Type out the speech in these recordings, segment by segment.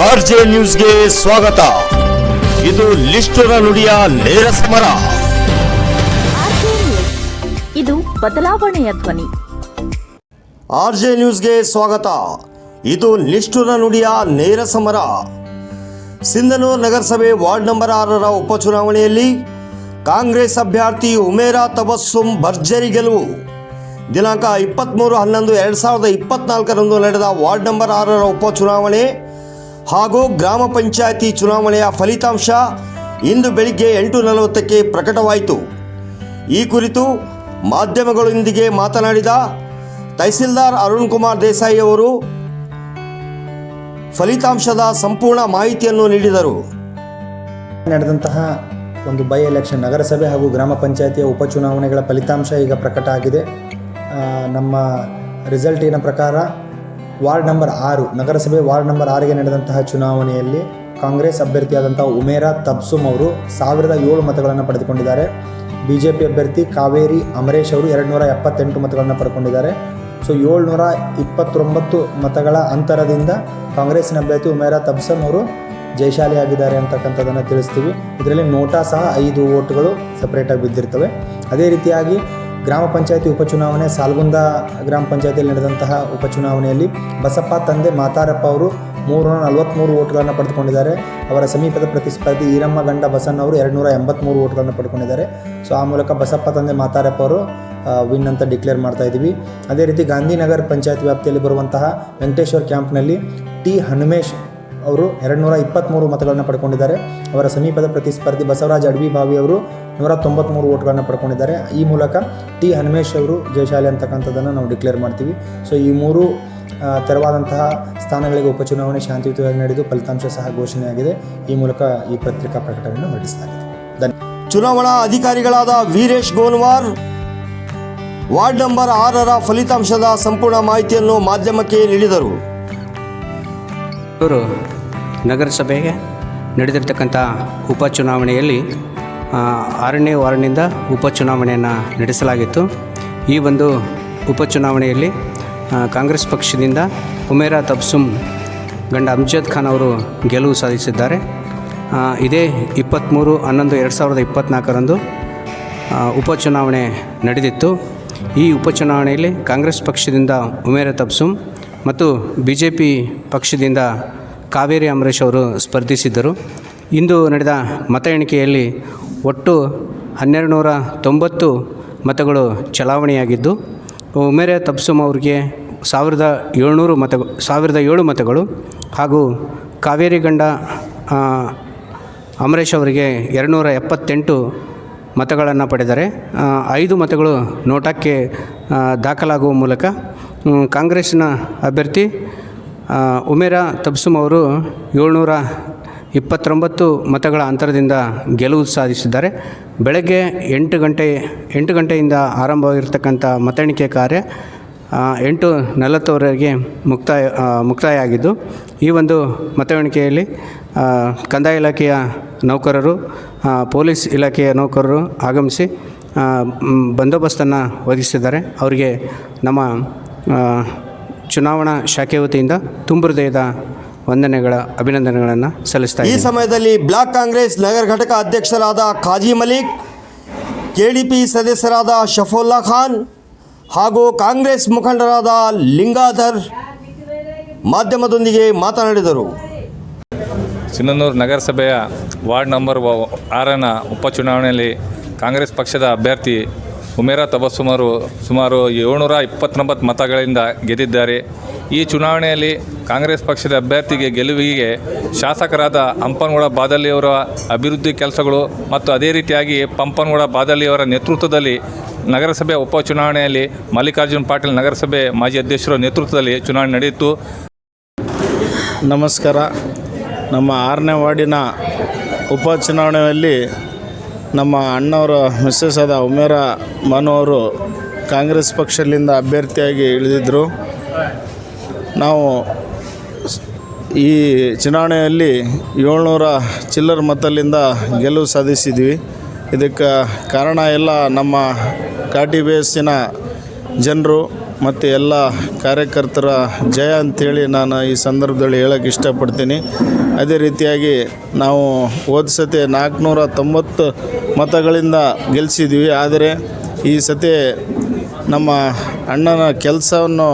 R J ನ್ಯೂಸ್ಗೆ ಸ್ವಾಗತ. ಇದು ಲಿಸ್ಟರ ನುಡಿಯ ನೇರ ಸ್ಮರ. ಇದು ಬದಲಾವಣೆಯ ಧ್ವನಿ. ಆರ್ ಜೆ ನ್ಯೂಸ್ಗೆ ಸ್ವಾಗತ. ಇದು ನಿಷ್ಠುರ ನುಡಿಯ ನೇರ ಸಮರ. ಸಿಂಧನೂರು ನಗರಸಭೆ ವಾರ್ಡ್ ನಂಬರ್ ಆರರ ಉಪಚುನಾವಣೆಯಲ್ಲಿ ಕಾಂಗ್ರೆಸ್ ಅಭ್ಯರ್ಥಿ ಉಮೇರಾ ತಬಸ್ಸುಂ ಭರ್ಜರಿ ಗೆಲುವು. ದಿನಾಂಕ ಇಪ್ಪತ್ತ್ಮೂರು ಹನ್ನೊಂದು ಎರಡು ಸಾವಿರದ ಇಪ್ಪತ್ನಾಲ್ಕರಂದು ನಡೆದ ವಾರ್ಡ್ ನಂಬರ್ ಆರರ ಉಪಚುನಾವಣೆ ಹಾಗೂ ಗ್ರಾಮ ಪಂಚಾಯಿತಿ ಚುನಾವಣೆಯ ಫಲಿತಾಂಶ ಇಂದು ಬೆಳಿಗ್ಗೆ ಎಂಟು ನಲವತ್ತಕ್ಕೆ ಪ್ರಕಟವಾಯಿತು. ಈ ಕುರಿತು ಮಾಧ್ಯಮಗಳೊಂದಿಗೆ ಮಾತನಾಡಿದ ತಹಸೀಲ್ದಾರ್ ಅರುಣ್ ಕುಮಾರ್ ದೇಸಾಯಿ ಅವರು ಫಲಿತಾಂಶದ ಸಂಪೂರ್ಣ ಮಾಹಿತಿಯನ್ನು ನೀಡಿದರು. ನಡೆದಂತಹ ಒಂದು ಬೈ ಎಲೆಕ್ಷನ್ ನಗರಸಭೆ ಹಾಗೂ ಗ್ರಾಮ ಪಂಚಾಯಿತಿಯ ಉಪಚುನಾವಣೆಗಳ ಫಲಿತಾಂಶ ಈಗ ಪ್ರಕಟ ಆಗಿದೆ. ನಮ್ಮ ರಿಸಲ್ಟಿನ ಪ್ರಕಾರ ವಾರ್ಡ್ ನಂಬರ್ ಆರು, ನಗರಸಭೆ ವಾರ್ಡ್ ನಂಬರ್ ಆರಿಗೆ ನಡೆದಂತಹ ಚುನಾವಣೆಯಲ್ಲಿ ಕಾಂಗ್ರೆಸ್ ಅಭ್ಯರ್ಥಿಯಾದಂತಹ ಉಮೇರಾ ತಬ್ಸುಮ್ ಅವರು ಸಾವಿರದ ಏಳು ಮತಗಳನ್ನು ಪಡೆದುಕೊಂಡಿದ್ದಾರೆ. ಬಿ ಜೆ ಪಿ ಅಭ್ಯರ್ಥಿ ಕಾವೇರಿ ಅಮರೇಶ್ ಅವರು ಎರಡು ನೂರ ಎಪ್ಪತ್ತೆಂಟು ಮತಗಳನ್ನು ಪಡ್ಕೊಂಡಿದ್ದಾರೆ. ಸೊ, ಏಳ್ನೂರ ಇಪ್ಪತ್ತೊಂಬತ್ತು ಮತಗಳ ಅಂತರದಿಂದ ಕಾಂಗ್ರೆಸ್ನ ಅಭ್ಯರ್ಥಿ ಉಮೇರಾ ತಬ್ಸಮ್ ಅವರು ಜಯಶಾಲಿಯಾಗಿದ್ದಾರೆ ಅಂತಕ್ಕಂಥದ್ದನ್ನು ತಿಳಿಸ್ತೀವಿ. ಇದರಲ್ಲಿ ನೋಟಾ ಸಹ ಐದು ಓಟ್ಗಳು ಸಪ್ರೇಟಾಗಿ ಬಿದ್ದಿರ್ತವೆ. ಅದೇ ರೀತಿಯಾಗಿ ಗ್ರಾಮ ಪಂಚಾಯತಿ ಉಪಚುನಾವಣೆ ಸಾಲ್ಗುಂದ ಗ್ರಾಮ ಪಂಚಾಯತಿಯಲ್ಲಿ ನಡೆದಂತಹ ಉಪಚುನಾವಣೆಯಲ್ಲಿ ಬಸಪ್ಪ ತಂದೆ ಮಾತಾರಪ್ಪ ಅವರು ಮೂರುನೂರ ನಲವತ್ತ್ಮೂರು ಓಟ್ಗಳನ್ನು ಪಡೆದುಕೊಂಡಿದ್ದಾರೆ. ಅವರ ಸಮೀಪದ ಪ್ರತಿಸ್ಪರ್ಧಿ ಈರಮ್ಮ ಗಂಡ ಬಸಣ್ಣ ಅವರು ಎರಡು ನೂರ ಎಂಬತ್ತ್ಮೂರು ಓಟ್ಗಳನ್ನು ಪಡ್ಕೊಂಡಿದ್ದಾರೆ ಸೊ, ಆ ಮೂಲಕ ಬಸಪ್ಪ ತಂದೆ ಮಾತಾರಪ್ಪ ಅವರು ವಿನ್ ಅಂತ ಡಿಕ್ಲೇರ್ ಮಾಡ್ತಾ ಇದ್ದೀವಿ. ಅದೇ ರೀತಿ ಗಾಂಧಿನಗರ್ ಪಂಚಾಯತ್ ವ್ಯಾಪ್ತಿಯಲ್ಲಿ ಬರುವಂತಹ ವೆಂಕಟೇಶ್ವರ ಕ್ಯಾಂಪ್ನಲ್ಲಿ ಟಿ ಹನುಮೇಶ್ ಅವರು ಎರಡು ನೂರ ಇಪ್ಪತ್ತ್ಮೂರು ಮತಗಳನ್ನು ಪಡ್ಕೊಂಡಿದ್ದಾರೆ. ಅವರ ಸಮೀಪದ ಪ್ರತಿಸ್ಪರ್ಧಿ ಬಸವರಾಜ್ ಅಡ್ವಿ ಭಾವಿ ಅವರು ನೂರ ತೊಂಬತ್ತ್ಮೂರು ಓಟ್ಗಳನ್ನು ಪಡ್ಕೊಂಡಿದ್ದಾರೆ. ಈ ಮೂಲಕ ಟಿ ಹನುಮೇಶ್ ಅವರು ಜಯಶಾಲಿ ಅಂತಕ್ಕಂಥದ್ದನ್ನು ನಾವು ಡಿಕ್ಲೇರ್ ಮಾಡ್ತೀವಿ. ಸೊ ಈ ಮೂರು ತೆರವಾದಂತಹ ಸ್ಥಾನಗಳಿಗೆ ಉಪಚುನಾವಣೆ ಶಾಂತಿಯುತವಾಗಿ ನಡೆದು ಫಲಿತಾಂಶ ಸಹ ಘೋಷಣೆಯಾಗಿದೆ ಈ ಮೂಲಕ ಈ ಪತ್ರಿಕಾ ಪ್ರಕಟಣೆಯನ್ನು ಹೊರಡಿಸಲಾಗಿದೆ. ಚುನಾವಣಾ ಅಧಿಕಾರಿಗಳಾದ ವೀರೇಶ್ ಗೋನ್ವಾರ್ ವಾರ್ಡ್ ನಂಬರ್ ಆರರ ಫಲಿತಾಂಶದ ಸಂಪೂರ್ಣ ಮಾಹಿತಿಯನ್ನು ಮಾಧ್ಯಮಕ್ಕೆ ನೀಡಿದರು. ನಗರಸಭೆಗೆ ನಡೆದಿರ್ತಕ್ಕಂಥ ಉಪಚುನಾವಣೆಯಲ್ಲಿ ಆರನೇ ವಾರ್ಡ್ನಿಂದ ಉಪಚುನಾವಣೆಯನ್ನು ನಡೆಸಲಾಗಿತ್ತು. ಈ ಒಂದು ಉಪಚುನಾವಣೆಯಲ್ಲಿ ಕಾಂಗ್ರೆಸ್ ಪಕ್ಷದಿಂದ ಉಮೇರಾ ತಬ್ಸುಮ್ ಗಂಡ ಅಮ್ಜದ್ ಖಾನ್ ಅವರು ಗೆಲುವು ಸಾಧಿಸಿದ್ದಾರೆ. ಇದೇ ಇಪ್ಪತ್ತ್ಮೂರು ಹನ್ನೊಂದು, ಎರಡು ಸಾವಿರದ ಇಪ್ಪತ್ತ್ನಾಲ್ಕರಂದು ಉಪಚುನಾವಣೆ ನಡೆದಿತ್ತು. ಈ ಉಪಚುನಾವಣೆಯಲ್ಲಿ ಕಾಂಗ್ರೆಸ್ ಪಕ್ಷದಿಂದ ಉಮೇರ ತಬ್ಸುಮ್ ಮತ್ತು ಬಿ ಜೆ ಪಿ ಪಕ್ಷದಿಂದ ಕಾವೇರಿ ಅಮರೇಶ್ ಅವರು ಸ್ಪರ್ಧಿಸಿದ್ದರು. ಇಂದು ನಡೆದ ಮತ ಎಣಿಕೆಯಲ್ಲಿ ಒಟ್ಟು ಹನ್ನೆರಡು ನೂರ ತೊಂಬತ್ತು ಮತಗಳು ಚಲಾವಣೆಯಾಗಿದ್ದು, ಉಮೇರೆ ತಪ್ಸುಮ್ ಅವರಿಗೆ ಸಾವಿರದ ಏಳ್ನೂರು ಮತ, ಸಾವಿರದ ಏಳು ಮತಗಳು ಹಾಗೂ ಕಾವೇರಿ ಗಂಡ ಅಮರೇಶ್ ಅವರಿಗೆ ಎರಡುನೂರ ಎಪ್ಪತ್ತೆಂಟು ಮತಗಳನ್ನು ಪಡೆದರೆ ಐದು ಮತಗಳು ನೋಟಕ್ಕೆ ದಾಖಲಾಗುವ ಮೂಲಕ ಕಾಂಗ್ರೆಸ್ನ ಅಭ್ಯರ್ಥಿ ಉಮೇರಾ ತಬ್ಸುಮ್ ಅವರು ಏಳ್ನೂರ ಇಪ್ಪತ್ತೊಂಬತ್ತು ಮತಗಳ ಅಂತರದಿಂದ ಗೆಲುವು ಸಾಧಿಸಿದ್ದಾರೆ. ಬೆಳಗ್ಗೆ ಎಂಟು ಗಂಟೆ, ಎಂಟು ಗಂಟೆಯಿಂದ ಆರಂಭವಾಗಿರ್ತಕ್ಕಂಥ ಮತ ಕಾರ್ಯ ಎಂಟು ನಲವತ್ತವರೆಗೆ ಮುಕ್ತಾಯ ಮುಕ್ತಾಯ ಆಗಿದ್ದು, ಈ ಒಂದು ಮತ ಎಣಿಕೆಯಲ್ಲಿ ಕಂದಾಯ ಇಲಾಖೆಯ ನೌಕರರು ಪೊಲೀಸ್ ಇಲಾಖೆಯ ನೌಕರರು ಆಗಮಿಸಿ ಬಂದೋಬಸ್ತನ್ನು ಒದಗಿಸಿದ್ದಾರೆ. ಅವರಿಗೆ ನಮ್ಮ ಚುನಾವಣಾ ಶಾಖೆ ವತಿಯಿಂದ ತುಂಬೃದಯದ ವಂದನೆಗಳ ಅಭಿನಂದನೆಗಳನ್ನು ಸಲ್ಲಿಸ್ತಾ ಈ ಸಮಯದಲ್ಲಿ ಬ್ಲಾಕ್ ಕಾಂಗ್ರೆಸ್ ನಗರ ಘಟಕ ಅಧ್ಯಕ್ಷರಾದ ಖಾಜಿ ಮಲಿಕ್ ಕೆಡಿಪಿ ಸದಸ್ಯರಾದ ಶಫೋಲ್ಲಾ ಖಾನ್ ಹಾಗೂ ಕಾಂಗ್ರೆಸ್ ಮುಖಂಡರಾದ ಲಿಂಗಾಧರ್ ಮಾಧ್ಯಮದೊಂದಿಗೆ ಮಾತನಾಡಿದರು. ಸಿನ್ನನೂರು ನಗರಸಭೆಯ ವಾರ್ಡ್ ನಂಬರ್ ಆರನ ಉಪಚುನಾವಣೆಯಲ್ಲಿ ಕಾಂಗ್ರೆಸ್ ಪಕ್ಷದ ಅಭ್ಯರ್ಥಿ ಉಮೇರಾ ತಬಸ್ಸುಮರು ಸುಮಾರು ಏಳ್ನೂರ ಇಪ್ಪತ್ತೊಂಬತ್ತು ಮತಗಳಿಂದ ಗೆದ್ದಿದ್ದಾರೆ. ಈ ಚುನಾವಣೆಯಲ್ಲಿ ಕಾಂಗ್ರೆಸ್ ಪಕ್ಷದ ಅಭ್ಯರ್ಥಿಗೆ ಗೆಲುವಿಗೆ ಶಾಸಕರಾದ ಹಂಪನಗೌಡ ಬಾದಲಿಯವರ ಅಭಿವೃದ್ಧಿ ಕೆಲಸಗಳು ಮತ್ತು ಅದೇ ರೀತಿಯಾಗಿ ಪಂಪನಗೌಡ ಬಾದಲಿಯವರ ನೇತೃತ್ವದಲ್ಲಿ ನಗರಸಭೆ ಉಪಚುನಾವಣೆಯಲ್ಲಿ ಮಲ್ಲಿಕಾರ್ಜುನ್ ಪಾಟೀಲ್ ನಗರಸಭೆ ಮಾಜಿ ಅಧ್ಯಕ್ಷರ ನೇತೃತ್ವದಲ್ಲಿ ಚುನಾವಣೆ ನಡೆಯಿತು. ನಮಸ್ಕಾರ. ನಮ್ಮ ಆರನೇ ವಾರ್ಡಿನ ಉಪಚುನಾವಣೆಯಲ್ಲಿ ನಮ್ಮ ಅಣ್ಣವರ ಮಿಸ್ಸಸ್ ಆದ ಉಮೇರ ಮನು ಅವರು ಕಾಂಗ್ರೆಸ್ ಪಕ್ಷದಿಂದ ಅಭ್ಯರ್ಥಿಯಾಗಿ ಇಳಿದಿದ್ದರು ನಾವು ಈ ಚುನಾವಣೆಯಲ್ಲಿ ಏಳ್ನೂರ ಚಿಲ್ಲರ್ ಮತದಿಂದ ಗೆಲುವು ಸಾಧಿಸಿದ್ವಿ. ಇದಕ್ಕೆ ಕಾರಣ ಎಲ್ಲ ನಮ್ಮ ಕಾಟಿ ಬೇಸಿನ ಜನರು. ಮತ್ತು ಎಲ್ಲ ಕಾರ್ಯಕರ್ತರ ಜಯ ಅಂಥೇಳಿ ನಾನು ಈ ಸಂದರ್ಭದಲ್ಲಿ ಹೇಳೋಕ್ಕೆ ಇಷ್ಟಪಡ್ತೀನಿ. ಅದೇ ರೀತಿಯಾಗಿ ನಾವು ಹೋದ ಸತಿ ನಾಲ್ಕುನೂರ ತೊಂಬತ್ತು ಮತಗಳಿಂದ ಗೆಲ್ಲಿಸಿದ್ವಿ ಆದರೆ ಈ ಸತಿ ನಮ್ಮ ಅಣ್ಣನ ಕೆಲಸವನ್ನು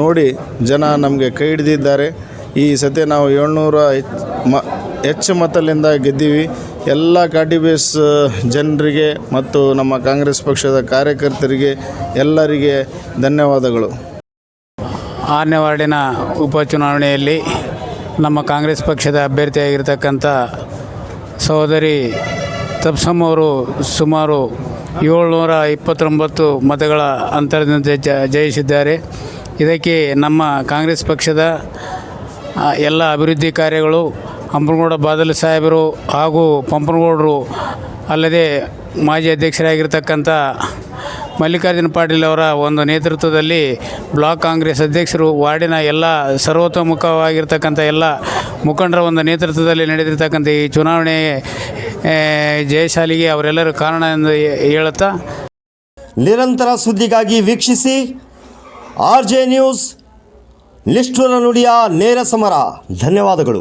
ನೋಡಿ ಜನ ನಮಗೆ ಕೈ ಹಿಡಿದಿದ್ದಾರೆ. ಈ ಸತಿ ನಾವು ಏಳ್ನೂರ ಮ ಹೆಚ್ಚು ಮತಲಿಂದ ಗೆದ್ದೀವಿ. ಎಲ್ಲ ಕಾಟಿ ಬೇಸ್ ಜನರಿಗೆ ಮತ್ತು ನಮ್ಮ ಕಾಂಗ್ರೆಸ್ ಪಕ್ಷದ ಕಾರ್ಯಕರ್ತರಿಗೆ ಎಲ್ಲರಿಗೆ ಧನ್ಯವಾದಗಳು. ಆರನೇ ವಾರ್ಡಿನ ಉಪಚುನಾವಣೆಯಲ್ಲಿ ನಮ್ಮ ಕಾಂಗ್ರೆಸ್ ಪಕ್ಷದ ಅಭ್ಯರ್ಥಿಯಾಗಿರ್ತಕ್ಕಂಥ ಸಹೋದರಿ ತಪ್ಸಮ್ ಅವರು ಸುಮಾರು ಏಳ್ನೂರ ಇಪ್ಪತ್ತೊಂಬತ್ತು ಮತಗಳ ಅಂತರದಿಂದ ಜಯಿಸಿದ್ದಾರೆ. ಇದಕ್ಕೆ ನಮ್ಮ ಕಾಂಗ್ರೆಸ್ ಪಕ್ಷದ ಎಲ್ಲ ಅಭಿವೃದ್ಧಿ ಕಾರ್ಯಗಳು ಹಂಪನಗೌಡ ಬಾದಲ್ ಸಾಹೇಬರು ಹಾಗೂ ಪಂಪನಗೌಡರು ಅಲ್ಲದೆ ಮಾಜಿ ಅಧ್ಯಕ್ಷರಾಗಿರ್ತಕ್ಕಂಥ ಮಲ್ಲಿಕಾರ್ಜುನ ಪಾಟೀಲ್ ಅವರ ಒಂದು ನೇತೃತ್ವದಲ್ಲಿ ಬ್ಲಾಕ್ ಕಾಂಗ್ರೆಸ್ ಅಧ್ಯಕ್ಷರು ವಾರ್ಡಿನ ಎಲ್ಲ ಸರ್ವತೋಮುಖವಾಗಿರ್ತಕ್ಕಂಥ ಎಲ್ಲ ಮುಖಂಡರ ಒಂದು ನೇತೃತ್ವದಲ್ಲಿ ನಡೆದಿರ್ತಕ್ಕಂಥ ಈ ಚುನಾವಣೆ ಜಯಶಾಲಿಗೆ ಅವರೆಲ್ಲರೂ ಕಾರಣ ಎಂದು ಹೇಳುತ್ತಾ? ನಿರಂತರ ಸುದ್ದಿಗಾಗಿ ವೀಕ್ಷಿಸಿ ಆರ್ ಜೆ ನ್ಯೂಸ್, ನಿಷ್ಠುರ ನುಡಿಯ ನೇರ ಸಮರ. ಧನ್ಯವಾದಗಳು.